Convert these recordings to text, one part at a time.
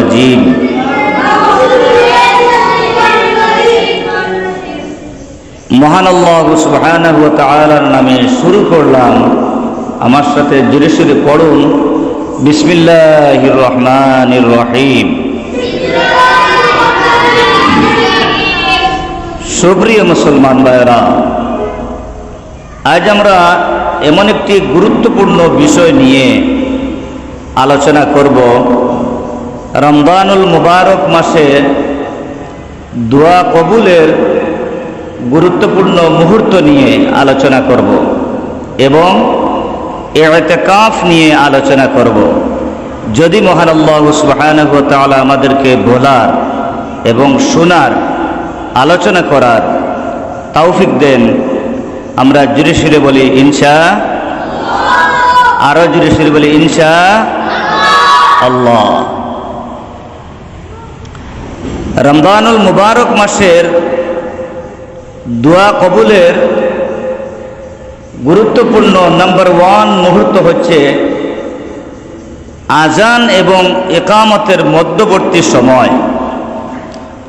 الرجيم মহান আল্লাহ সুবহানাহু ওয়া তাআলার নামে শুরু করলাম আমার সাথে জোরে সোরে পড়ুন বিসমিল্লাহির রহমানির রহিম সুপ্রিয় মুসলমান ভাইরা আজ আমরা এমন একটি গুরুত্বপূর্ণ বিষয় নিয়ে আলোচনা করব রমদানুল মুবারক মাসে দোয়া কবুলের গুরুত্বপূর্ণ মুহূর্ত নিয়ে আলোচনা করব এবং এতেকাফ নিয়ে আলোচনা করব। যদি মহান আল্লাহ ওয়া আমাদেরকে বলার এবং শোনার, আলোচনা করার তৌফিক দেন, আমরা জুড়ে সুরে বলি ইনশা আরও জুড়ে সুরে বলি ইনশা আল্লাহ। রমদানুল মুবারক মাসের দোয়া কবুলের গুরুত্বপূর্ণ নাম্বার ওয়ান মুহূর্ত হচ্ছে আজান এবং একামতের মধ্যবর্তী সময়।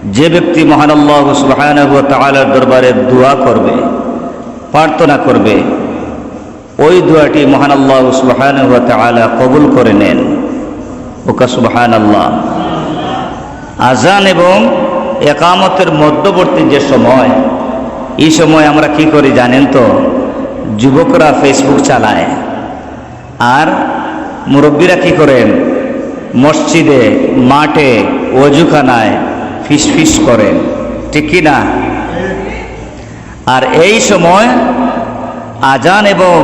যে ব্যক্তি মহানাল্লাহ সুবাহানহ তালার দরবারে দোয়া করবে, প্রার্থনা করবে, ওই দোয়াটি মহানাল্লাহ সুবাহানহ তালা কবুল করে নেন। ওকা সুবাহান আল্লাহ আজান এবং একামতের মধ্যবর্তী যে সময়, এই সময় আমরা কি করি জানেন তো? যুবকরা ফেসবুক চালায়। আর মুরব্বীরা কি করেন? মসজিদে, মাঠে, অজুখানায় ফিস ফিস করেন। ঠিক কি না? আর এই সময় আজান এবং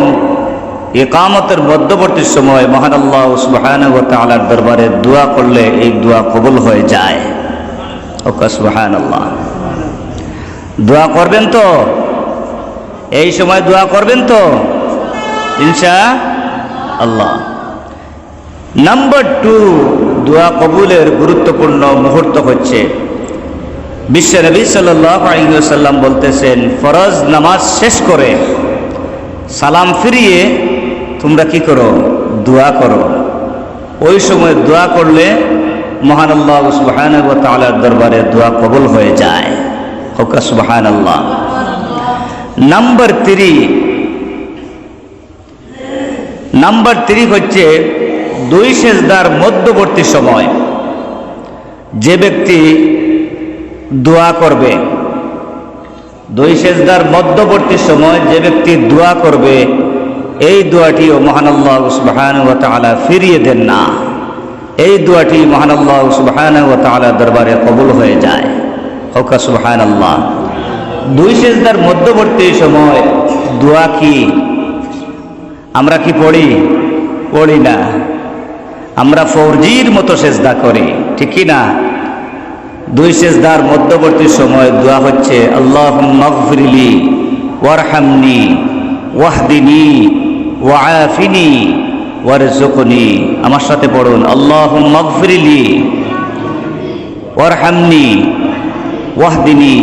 একামতের মধ্যবর্তী সময় মহান আল্লাহ সুবাহান তালার দরবারে দোয়া করলে এই দোয়া কবুল হয়ে যায়। ওকা আল্লাহ দোয়া করবেন তো? এই সময় দোয়া করবেন তো? ইনশা আল্লাহ। নাম্বার টু, দোয়া কবুলের গুরুত্বপূর্ণ মুহূর্ত হচ্ছে। বিশ্ব নবী সাল্লাম বলতেছেন, ফরজ নামাজ শেষ করে সালাম ফিরিয়ে তোমরা কি করো? দোয়া করো। ওই সময় দোয়া করলে মহান আল্লাহ সুবাহান তালার দরবারে দোয়া কবুল হয়ে যায়। হোকা সুবাহান আল্লাহ নাম্বার থ্রি নাম্বার থ্রি হচ্ছে দুই সেজদার মধ্যবর্তী সময়। যে ব্যক্তি দোয়া করবে, দুই সেজদার মধ্যবর্তী সময় যে ব্যক্তি দোয়া করবে এই দোয়াটিও মহানাল্লাহ সুবাহান ও তালা ফিরিয়ে দেন না। এই দোয়াটি মহানাল্লাহ সুবাহান ও তালা দরবারে কবুল হয়ে যায়। হকা সুবাহান আল্লাহ দুই সেজদার মধ্যবর্তী সময় দোয়া কি? আমরা কি পড়ি? পড়ি না। আমরা ফৌরজির মতো সেজদা করি, ঠিক না? দুই সেজদার মধ্যবর্তী সময় দোয়া হচ্ছে আল্লাহ মগফিরিলি ওয়ারহামনি ওয়াহদিনী ওয়াফিনি ওয়ারজুকনি আমার সাথে পড়ুন আল্লাহ মগফিরিলি ওয়ারহামনি, ওয়াহদিনী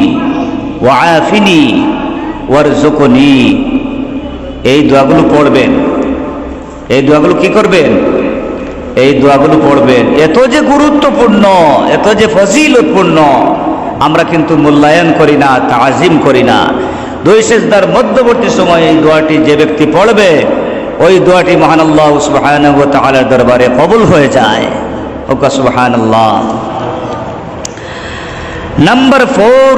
ওয়াফিনি ওয়ারজুকনি এই দোয়াগুলো পড়বেন। এই দোয়াগুলো কি করবেন? এই দোয়াগুলো পড়বেন। এত যে গুরুত্বপূর্ণ, এত যে ফজিলতপূর্ণ, আমরা কিন্তু মূল্যায়ন করি না, তাজিম করি না। দুই সেজদার মধ্যবর্তী সময় এই দোয়াটি যে ব্যক্তি পড়বে ওই দোয়াটি মহান আল্লাহ সুবাহান তালার দরবারে কবুল হয়ে যায়। ওকা সুবাহান আল্লাহ নাম্বার ফোর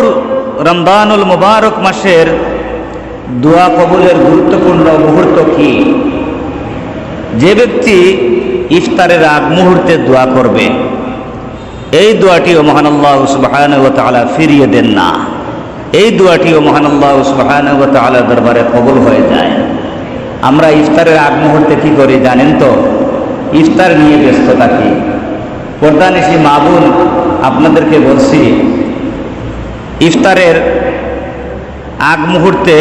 রমদানুল মুবারক মাসের দোয়া কবুলের গুরুত্বপূর্ণ মুহূর্ত কি? যে ব্যক্তি ইফতারের আগ মুহূর্তে দোয়া করবে, এই দোয়াটিও মহানাল্লাহ সুবাহান ও তালা ফিরিয়ে দেন না। এই দোয়াটিও মহানাল্লাহ সুবাহান ও তালা দরবারে কবুল হয়ে যায়। আমরা ইফতারের আগ মুহূর্তে কী করি জানেন তো? ইফতার নিয়ে ব্যস্ত থাকি পর্দানিসি মাবুন আপনাদেরকে বলছি, ইফতারের আগ মুহূর্তে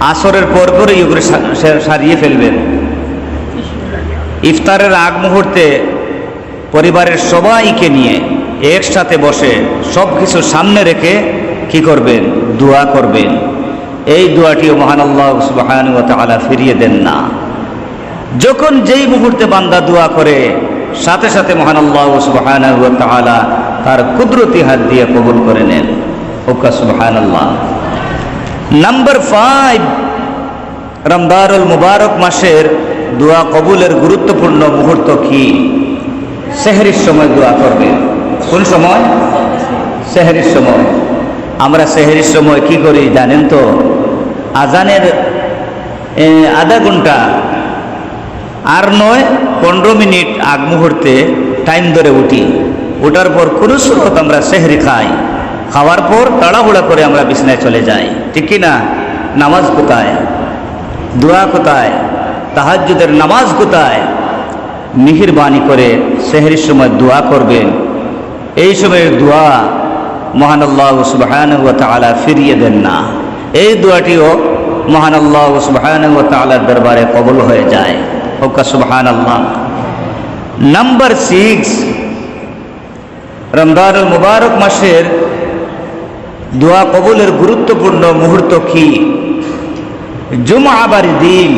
আসরের পর পরে এগুলো সারিয়ে ফেলবেন। ইফতারের আগ মুহূর্তে পরিবারের সবাইকে নিয়ে একসাথে বসে সব কিছু সামনে রেখে কি করবেন? দোয়া করবেন। এই দোয়াটিও মহান আল্লাহ সুবাহান তালা ফিরিয়ে দেন না। যখন যেই মুহূর্তে বান্দা দোয়া করে, সাথে সাথে মহান আল্লাহ সুবহানাহু ওয়া তাআলা তার কুদরতি হাত দিয়ে কবুল করে নেন। ওকা সুবহানাল্লাহ। নাম্বার ফাইভ রমদারুল মুবারক মাসের দোয়া কবুলের গুরুত্বপূর্ণ মুহূর্ত কি? সেহরির সময় দোয়া করবে। কোন সময়? সেহরির সময়। আমরা সেহরির সময় কি করি জানেন তো? আজানের আধা ঘণ্টা আর নয়, পনেরো মিনিট আগ মুহূর্তে টাইম ধরে উঠি। ওঠার পর কোনো সুরত আমরা সেহরি খাই। খাওয়ার পর তাড়াহুড়া করে আমরা বিছনায় চলে যাই। ঠিক না? নামাজ কোথায়? দোয়া কোথায়? তাহাজ্জুদের নামাজ কোথায়? মিহিরবানি করে সেহরির সময় দোয়া করবেন। এই সময়ের দোয়া মহান আল্লাহ সুবহান ও ফিরিয়ে দেন না। এই দোয়াটিও মহান আল্লাহ সুবহান ও তালার দরবারে কবল হয়ে যায়। ওকা সুবহান আল্লাহ নাম্বার সিক্স রমজানুল মুবারক মাসের দোয়া কবুলের গুরুত্বপূর্ণ মুহূর্ত কি? জুমাবার দিন।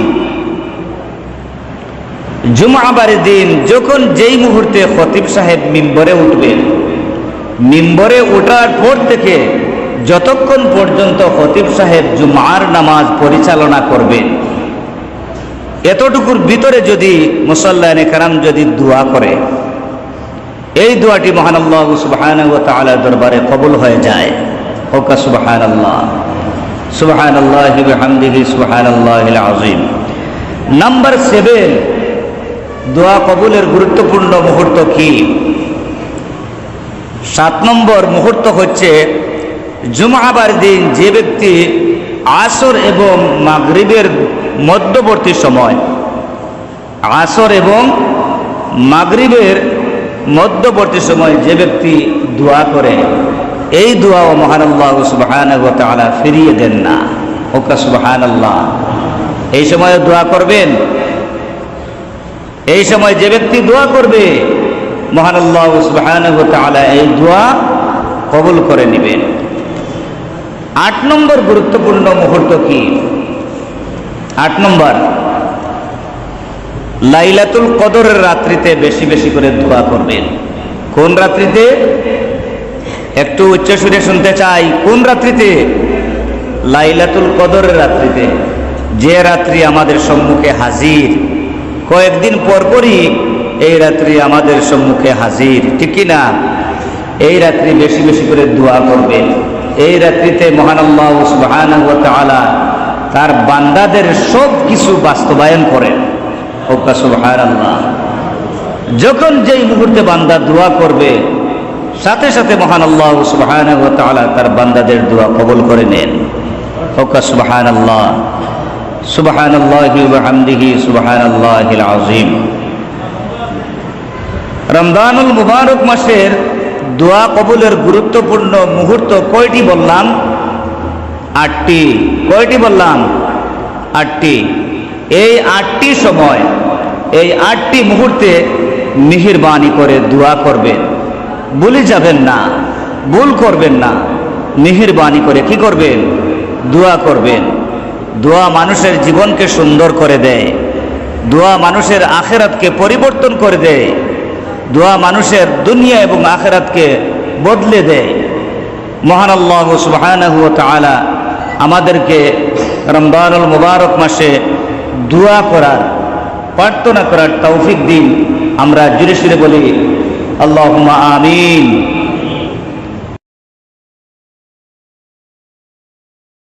জুমাবার দিন যখন যেই মুহূর্তে খতিব সাহেব মিম্বরে উঠবেন, মিম্বরে ওঠার পর থেকে যতক্ষণ পর্যন্ত খতিব সাহেব জুমার নামাজ পরিচালনা করবেন এতটুকুর ভিতরে যদি মুসল্লায়নে কারাম যদি দোয়া করে, এই দোয়াটি মহান আল্লাহ সুবাহান দরবারে কবুল হয়ে যায়। ওকা সুবাহান আল্লাহ সুবাহান আল্লাহ হামদিহি সুবাহান আল্লাহ আজিম নাম্বার সেভেন, দোয়া কবুলের গুরুত্বপূর্ণ মুহূর্ত কি? সাত নম্বর মুহূর্ত হচ্ছে জুমাবার দিন যে ব্যক্তি আসর এবং মাগরিবের মধ্যবর্তী সময়, আসর এবং মাগরিবের মধ্যবর্তী সময় যে ব্যক্তি দোয়া করে, এই দোয়া ও মহান আল্লাহ সুবাহান তালা ফিরিয়ে দেন না। ওকা সুবাহান আল্লাহ এই সময় দোয়া করবেন। এই সময় যে ব্যক্তি দোয়া করবে মহান আল্লাহ সুবাহান তালা এই দোয়া কবুল করে নেবেন। আট নম্বর গুরুত্বপূর্ণ মুহূর্ত কি? আট নম্বর, লাইলাতুল কদরের রাত্রিতে বেশি বেশি করে দোয়া করবেন। কোন রাত্রিতে? একটু উচ্চ সুরে শুনতে চাই। কোন রাত্রিতে? লাইলাতুল কদরের রাত্রিতে। যে রাত্রি আমাদের সম্মুখে হাজির। কয়েকদিন পরপরই এই রাত্রি আমাদের সম্মুখে হাজির। ঠিক কি না? এই রাত্রি বেশি বেশি করে দোয়া করবেন। এই রাত্রিতে মহান আল্লাহ সুবহানাহু ওয়া তার বান্দাদের সব কিছু বাস্তবায়ন করেন। ওকা সুবহানাল্লাহ। যখন যেই মুহূর্তে বান্দা দোয়া করবে, সাথে সাথে মহান আল্লাহ সুবহানাহু ওয়া তার বান্দাদের দোয়া কবল করে নেন। ওকা সুবহানাল্লাহ। সুবহানাল্লাহি ওয়া হামদিহি সুবহানাল্লাহিল আযীম। রমজানুল মুবারক মাসের দোয়া কবুলের গুরুত্বপূর্ণ মুহূর্ত কয়টি বললাম? আটটি। কয়টি বললাম? আটটি। এই আটটি সময়, এই আটটি মুহূর্তে মিহিরবানি করে দোয়া করবেন ভুলে যাবেন না, ভুল করবেন না। মিহিরবানি করে কি করবেন? দোয়া করবেন। দোয়া মানুষের জীবনকে সুন্দর করে দেয়। দোয়া মানুষের আখেরাতকে পরিবর্তন করে দেয়। দোয়া মানুষের দুনিয়া এবং আখেরাতকে বদলে দেয়। মহান আল্লাহ সুবহানাহু আমাদেরকে রমদানুল মুবারক মাসে দোয়া করার, প্রার্থনা করার তৌফিক দিন। আমরা জুড়ে সুরে বলি আল্লাহ আমিন।